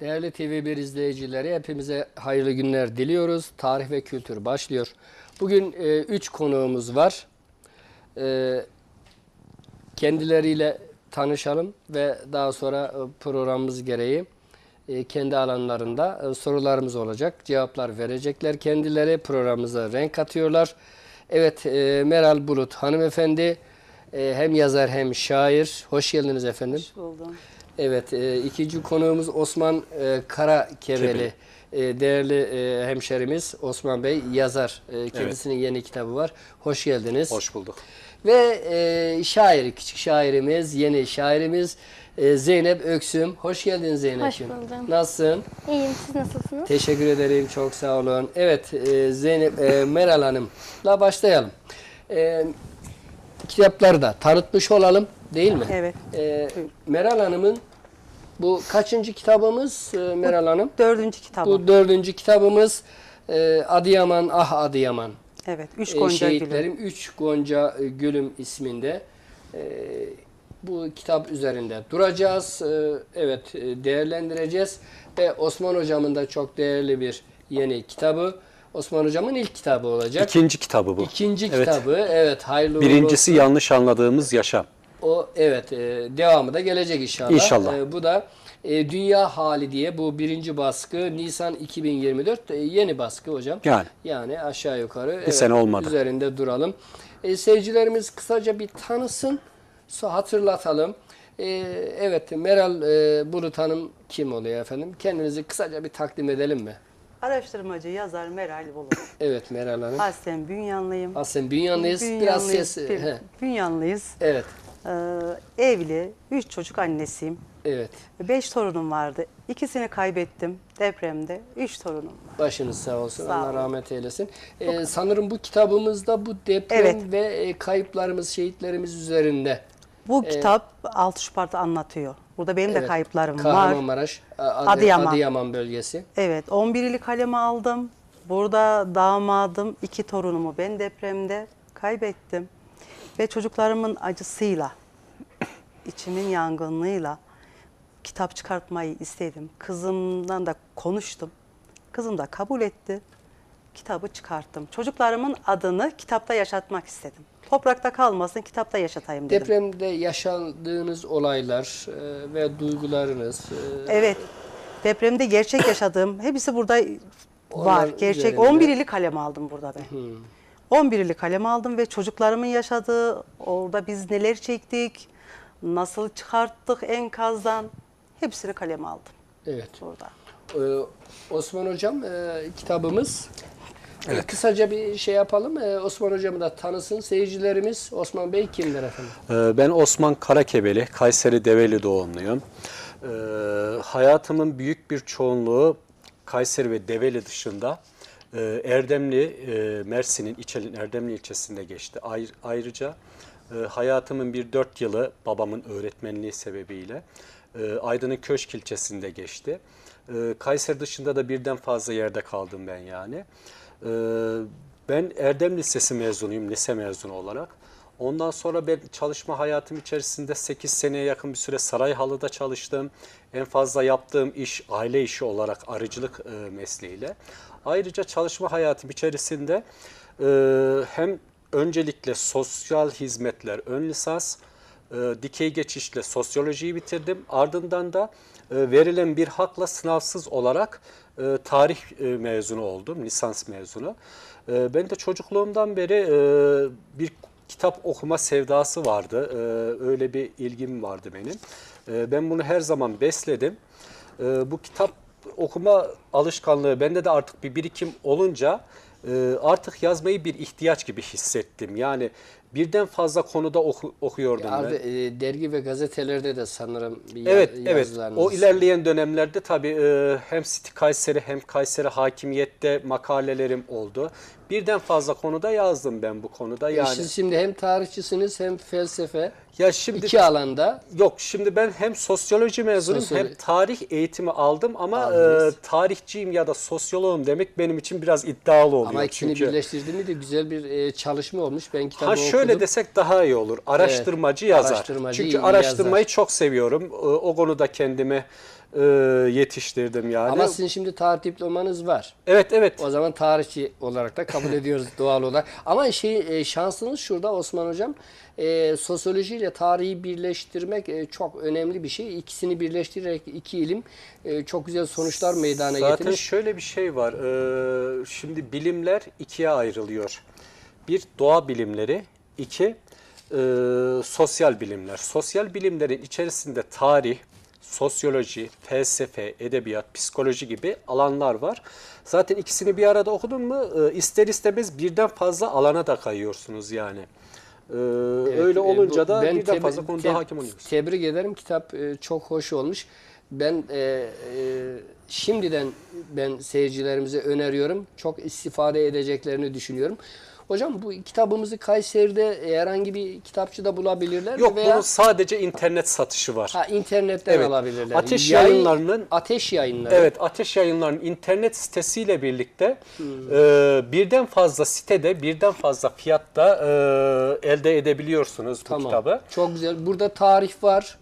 Değerli TV1 izleyicileri hepimize hayırlı günler diliyoruz. Tarih ve kültür başlıyor. Bugün 3 konuğumuz var. E, kendileriyle tanışalım ve daha sonra e, programımız gereği e, kendi alanlarında e, sorularımız olacak. Cevaplar verecekler kendileri. Programımıza renk katıyorlar. Evet e, Meral Bulut hanımefendi e, hem yazar hem şair. Hoş geldiniz efendim. Hoş buldum. Evet, e, ikinci konuğumuz Osman e, Karakeveli. E, değerli e, hemşerimiz Osman Bey yazar. E, kendisinin yeni kitabı var. Hoş geldiniz. Hoş bulduk. Ve e, şair, küçük şairimiz, yeni şairimiz e, Zeynep Öksüm. Hoş geldin Zeynep'ciğim. Hoş buldum. Nasılsın? İyiyim, siz nasılsınız? Teşekkür ederim, çok sağ olun. Evet, e, Zeynep, e, Meral Hanım'la başlayalım. E, kitapları da tanıtmış olalım, değil mi? Evet. E, Meral Hanım'ın bu kaçıncı kitabımız e, Meral Hanım? Dördüncü kitabım. Bu dördüncü kitabımız e, Adıyaman, Ah Adıyaman. evet. Üç E, Gonca. Şehitlerim Üç Gonca e, Gülüm isminde. E, bu kitap üzerinde duracağız. E, evet değerlendireceğiz. Ve Osman Hocam'ın da çok değerli bir yeni kitabı. Osman Hocam'ın ilk kitabı olacak. İkinci kitabı bu. İkinci Evet. kitabı. Evet hayırlı uğurlu Birincisi olsun. yanlış anladığımız yaşam. O evet e, devamı da gelecek inşallah. İnşallah. E, bu da e, Dünya Hali diye bu birinci baskı Nisan 2024 e, yeni baskı hocam. Yani. Yani aşağı yukarı Bir sene olmadı. üzerinde duralım. E, seyircilerimiz kısaca bir tanısın, hatırlatalım. E, evet Meral e, Bulut Hanım kim oluyor efendim? Kendinizi kısaca bir takdim edelim mi? Araştırmacı, yazar Meral Bulut. Evet Meral Hanım. Aslen Bünyanlıyım. Aslen Bünyanlıyız. Biraz Bünyanlıyız, ses. bir- he, Bünyanlıyız. Evet. Ee, evli, üç çocuk annesiyim. Evet. Beş torunum vardı. İkisini kaybettim depremde. Üç torunum var. Başınız sağ olsun. Sağ Allah olun. rahmet eylesin. Ee, sanırım bu kitabımızda bu deprem Evet. ve e, kayıplarımız, şehitlerimiz üzerinde. Bu kitap 6 Şubat'ı anlatıyor. Burada benim de Evet, kayıplarım var. Kahramanmaraş, A- Adı- Adıyaman. Adıyaman bölgesi. Evet, 11'li kaleme aldım. Burada damadım, iki torunumu ben depremde kaybettim. Ve çocuklarımın acısıyla, içimin yangınlığıyla kitap çıkartmayı istedim. Kızımdan da konuştum. Kızım da kabul etti. Kitabı çıkarttım. Çocuklarımın adını kitapta yaşatmak istedim. Toprakta kalmasın, kitapta yaşatayım dedim. Depremde yaşadığınız olaylar e, ve duygularınız. e, Evet. Depremde gerçek yaşadığım hepsi burada var. Gerçek. üzerinde. 11'li kalem aldım burada ben. 11'li kalem aldım ve çocuklarımın yaşadığı, orada biz neler çektik, nasıl çıkarttık enkazdan hepsini kaleme aldım Evet. burada. Ee, Osman Hocam e, kitabımız. E, kısaca bir şey yapalım. E, Osman Hocam'ı da tanısın seyircilerimiz. Osman Bey kimdir efendim? Ee, Ben Osman Karakebeli, Kayseri Develi doğumluyum. Ee, Hayatımın büyük bir çoğunluğu Kayseri ve Develi dışında e, Erdemli, Mersin'in İçel'in Erdemli ilçesinde geçti. Ayr- Ayrıca e, hayatımın bir dört yılı babamın öğretmenliği sebebiyle e, Aydın'ın Köşk ilçesinde geçti. E, Kayseri dışında da birden fazla yerde kaldım ben yani. Ben Erdem Lisesi mezunuyum, lise mezunu olarak. Ondan sonra ben çalışma hayatım içerisinde 8 seneye yakın bir süre Sarayhalı'da çalıştım. En fazla yaptığım iş aile işi olarak arıcılık mesleğiyle. Ayrıca çalışma hayatım içerisinde e, hem öncelikle sosyal hizmetler ön lisans, e, dikey geçişle sosyolojiyi bitirdim. Ardından da e, verilen bir hakla sınavsız olarak e, tarih e, mezunu oldum, lisans mezunu. E, ben de çocukluğumdan beri e, bir kitap okuma sevdası vardı. E, öyle bir ilgim vardı benim. E, ben bunu her zaman besledim. E, bu kitap okuma alışkanlığı bende de artık bir birikim olunca e, artık yazmayı bir ihtiyaç gibi hissettim. Yani birden fazla konuda oku- okuyordum Abi, ben. e, dergi ve gazetelerde de sanırım bir ya- Evet, evet. yazılarınız. O ilerleyen dönemlerde tabii e, hem City Kayseri hem Kayseri Hakimiyet'te makalelerim oldu. Birden fazla konuda yazdım ben bu konuda. E, Yani Siz şimdi hem tarihçisiniz hem felsefe. ya şimdi iki alanda. Yok şimdi ben hem sosyoloji mezunuyum Sosyolo- hem tarih eğitimi aldım ama Aldınız. e, tarihçiyim ya da sosyoloğum demek benim için biraz iddialı oluyor. Ama ikisini çünkü. birleştirdiğinde de güzel bir e, çalışma olmuş. Ben kitabı Ha şöyle okudum. desek daha iyi olur. Araştırmacı yazar. araştırmacı Çünkü yazar. araştırmayı çok seviyorum. E, O konuda kendimi e, yetiştirdim yani. Ama sizin şimdi tarih diplomanız var. Evet evet. O zaman tarihçi olarak da kabul ediyoruz doğal olarak. Ama şey e, şansınız şurada Osman Hocam. E, sosyoloji ile tarihi birleştirmek e, çok önemli bir şey. İkisini birleştirerek iki ilim e, çok güzel sonuçlar meydana Zaten getirmiş. şöyle bir şey var. Ee, şimdi bilimler ikiye ayrılıyor. Bir doğa bilimleri, iki e, sosyal bilimler. Sosyal bilimlerin içerisinde tarih, sosyoloji, felsefe, edebiyat, psikoloji gibi alanlar var. Zaten ikisini bir arada okudun mu e, ister istemez birden fazla alana da kayıyorsunuz yani. Ee, Evet, öyle e, olunca bu- da birden fazla konuda hakim oluyorsunuz. Tebrik ederim. Kitap e, çok hoş olmuş. Ben e, e, şimdiden ben seyircilerimize öneriyorum. Çok istifade edeceklerini düşünüyorum. Hocam bu kitabımızı Kayseri'de herhangi bir kitapçıda bulabilirler mi? Yok bunun sadece internet satışı var. ha, internetten Evet. alabilirler. Ateş Yayın- Yayınları'nın- Ateş yayınları. Evet, Ateş Yayınları'nın internet sitesiyle birlikte Hmm. e, birden fazla sitede birden fazla fiyatta e, elde edebiliyorsunuz bu Tamam. kitabı. Çok güzel. Burada tarih var.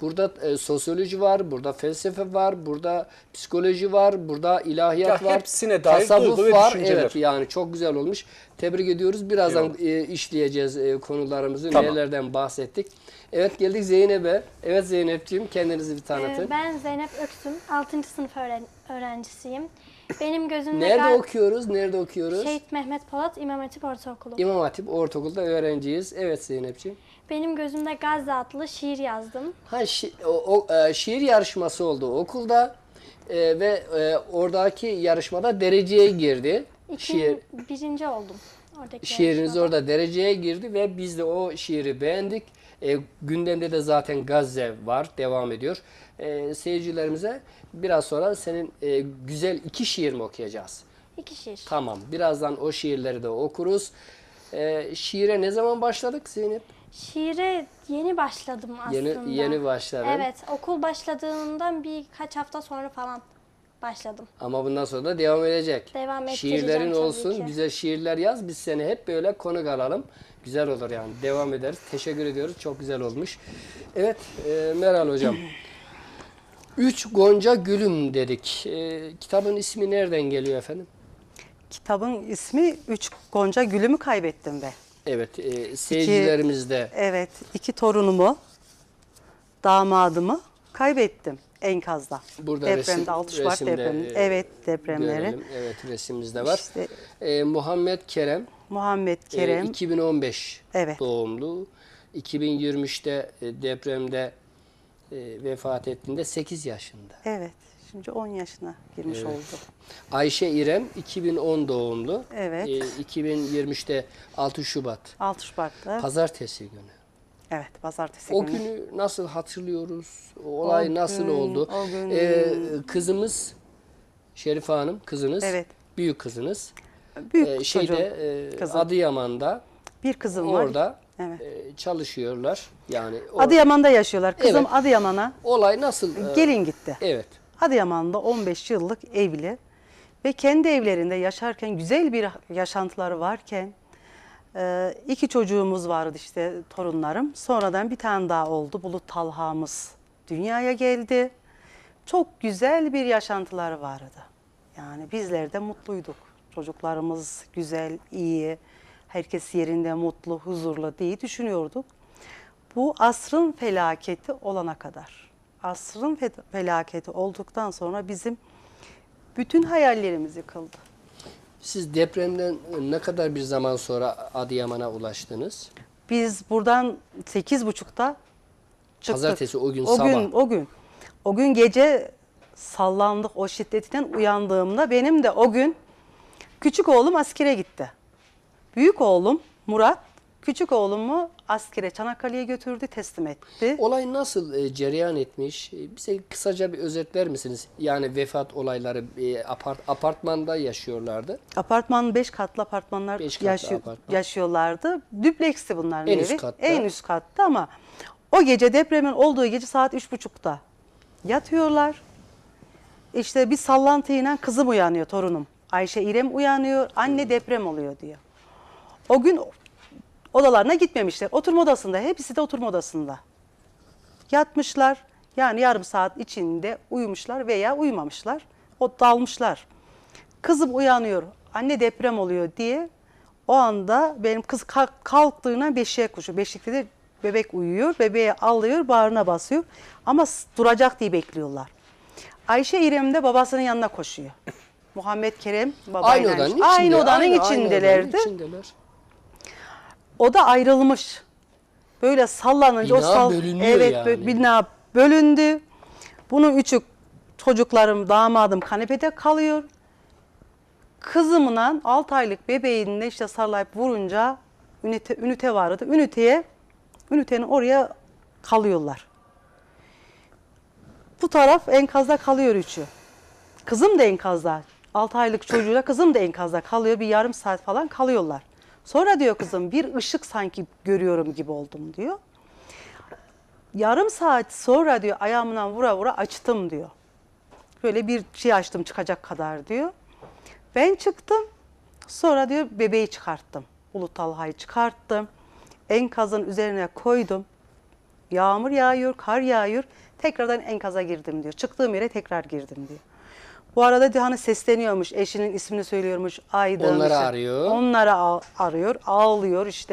Burada e, sosyoloji var, burada felsefe var, burada psikoloji var, burada ilahiyat Ya var. hepsine dair tasavvuf duygu ve var. düşünceler. Evet yani çok güzel olmuş. Tebrik ediyoruz. Birazdan e, işleyeceğiz e, konularımızı. Tamam. Nelerden bahsettik. Evet geldik Zeynep'e. Evet Zeynep'ciğim kendinizi bir tanıtın. Ee, Ben Zeynep Öksüm, 6. sınıf öğren- öğrencisiyim. Benim gözümde Nerede gal- okuyoruz? Nerede okuyoruz? Şehit Mehmet Polat İmam Hatip Ortaokulu. İmam Hatip Ortaokul'da öğrenciyiz. Evet Zeynep'ciğim. Benim gözümde Gazze adlı şiir yazdım. Ha şi- o, o, e, şiir yarışması oldu okulda E, ve e, oradaki yarışmada dereceye girdi. İki, Şiir birinci oldum. Oradaki şiiriniz yarışmada. orada dereceye girdi ve biz de o şiiri beğendik. E, gündemde de zaten Gazze var, devam ediyor. E, seyircilerimize biraz sonra senin e, güzel iki şiir mi okuyacağız? İki şiir. Tamam, birazdan o şiirleri de okuruz. E, şiire ne zaman başladık Zeynep? Şiire yeni başladım aslında. Yeni yeni başladın. Evet, okul başladığından birkaç hafta sonra falan başladım. Ama bundan sonra da devam edecek. Devam ettireceğim Şiirlerin olsun, ki. güzel şiirler yaz. Biz seni hep böyle konuk alalım. Güzel olur yani. Devam ederiz. Teşekkür ediyoruz. Çok güzel olmuş. Evet, e, Meral Hocam. Üç Gonca Gülüm dedik. E, kitabın ismi nereden geliyor efendim? Kitabın ismi Üç Gonca Gülümü Kaybettim Be. Evet, e, seyircilerimiz de Evet, iki torunumu, damadımı kaybettim enkazda. burada Depremde, resim, 6 Şubat depremi. e, evet, depremleri. görelim. Evet, resimimizde var. İşte- E, Muhammed Kerem, Muhammed e, Kerem, 2015 Evet. doğumlu. 2023'te e, depremde e, vefat ettiğinde 8 yaşında. evet, şimdi 10 yaşına girmiş oldu. Ayşe İrem 2010 doğumlu. Evet. E, 2023'te 6 Şubat. 6 Şubat'ta, Pazartesi günü. evet, pazartesi O günü. günü nasıl hatırlıyoruz? O olay O nasıl gün- oldu? o gün- E, kızımız Şerife Hanım kızınız. Evet. Büyük kızınız. Büyük E, çocuğum, şeyde e, kızım. Adıyaman'da bir kızım var. orada Evet. e, çalışıyorlar. Yani o, Adıyaman'da yaşıyorlar. Kızım Evet. Adıyaman'a olay nasıl? e, gelin gitti. Evet. Adıyaman'da 15 yıllık evli ve kendi evlerinde yaşarken güzel bir yaşantıları varken e, iki çocuğumuz vardı işte torunlarım. Sonradan bir tane daha oldu. Bulut Talha'mız dünyaya geldi. Çok güzel bir yaşantıları vardı. Yani bizler de mutluyduk. Çocuklarımız güzel, iyi, herkes yerinde mutlu, huzurlu diye düşünüyorduk. Bu asrın felaketi olana kadar. Asrın fe- felaketi olduktan sonra bizim bütün hayallerimiz yıkıldı. Siz depremden ne kadar bir zaman sonra Adıyaman'a ulaştınız? Biz buradan sekiz buçukta çıktık. Pazartesi o gün o sabah. Gün, o gün. O gün gece sallandık o şiddetinden uyandığımda benim de o gün küçük oğlum askere gitti. Büyük oğlum Murat küçük oğlumu askere Çanakkale'ye götürdü teslim etti. Olay nasıl e, cereyan etmiş? E, bize kısaca bir özetler misiniz? Yani vefat olayları e, apart, apartmanda yaşıyorlardı. Apartman 5 katlı apartmanlar Beş katlı yaşı- apartman. yaşıyorlardı. Düpleksti bunların En evi. üst katta. En üst katta ama o gece depremin olduğu gece saat üç buçukta yatıyorlar. İşte bir sallantıyla kızım uyanıyor torunum. Ayşe İrem uyanıyor. Anne deprem oluyor diyor. O gün odalarına gitmemişler. Oturma odasında. Hepsi de oturma odasında. Yatmışlar. Yani yarım saat içinde uyumuşlar veya uyumamışlar. O dalmışlar. Kızım uyanıyor. Anne deprem oluyor diye. O anda benim kız kalk- kalktığına beşiğe koşuyor. Beşikte de bebek uyuyor. Bebeği alıyor, bağrına basıyor. Ama duracak diye bekliyorlar. Ayşe İrem de babasının yanına koşuyor. Muhammed Kerem babayla. Aynı odanın içinde. Aynı odanın aynı- aynı içindelerdi. odanın içindeler. O da ayrılmış. Böyle sallanınca o Bina sal bölünüyor evet yani. bina bölündü. Bunun üçü çocuklarım, damadım kanepede kalıyor. Kızımla 6 aylık bebeğinle işte sarılayıp vurunca ünite, ünite vardı. Üniteye, ünitenin oraya kalıyorlar. Bu taraf enkazda kalıyor üçü. Kızım da enkazda. 6 aylık çocuğuyla kızım da enkazda kalıyor. Bir yarım saat falan kalıyorlar. Sonra diyor kızım bir ışık sanki görüyorum gibi oldum diyor. Yarım saat sonra diyor ayağımdan vura vura açtım diyor. Böyle bir şey açtım çıkacak kadar diyor. Ben çıktım. Sonra diyor bebeği çıkarttım. Ulu Talha'yı çıkarttım. Enkazın üzerine koydum. Yağmur yağıyor, kar yağıyor. Tekrardan enkaza girdim diyor. Çıktığım yere tekrar girdim diyor. Bu arada diyor hani sesleniyormuş, eşinin ismini söylüyormuş. Aydın. Onları işte. arıyor. Onları a- arıyor, ağlıyor işte.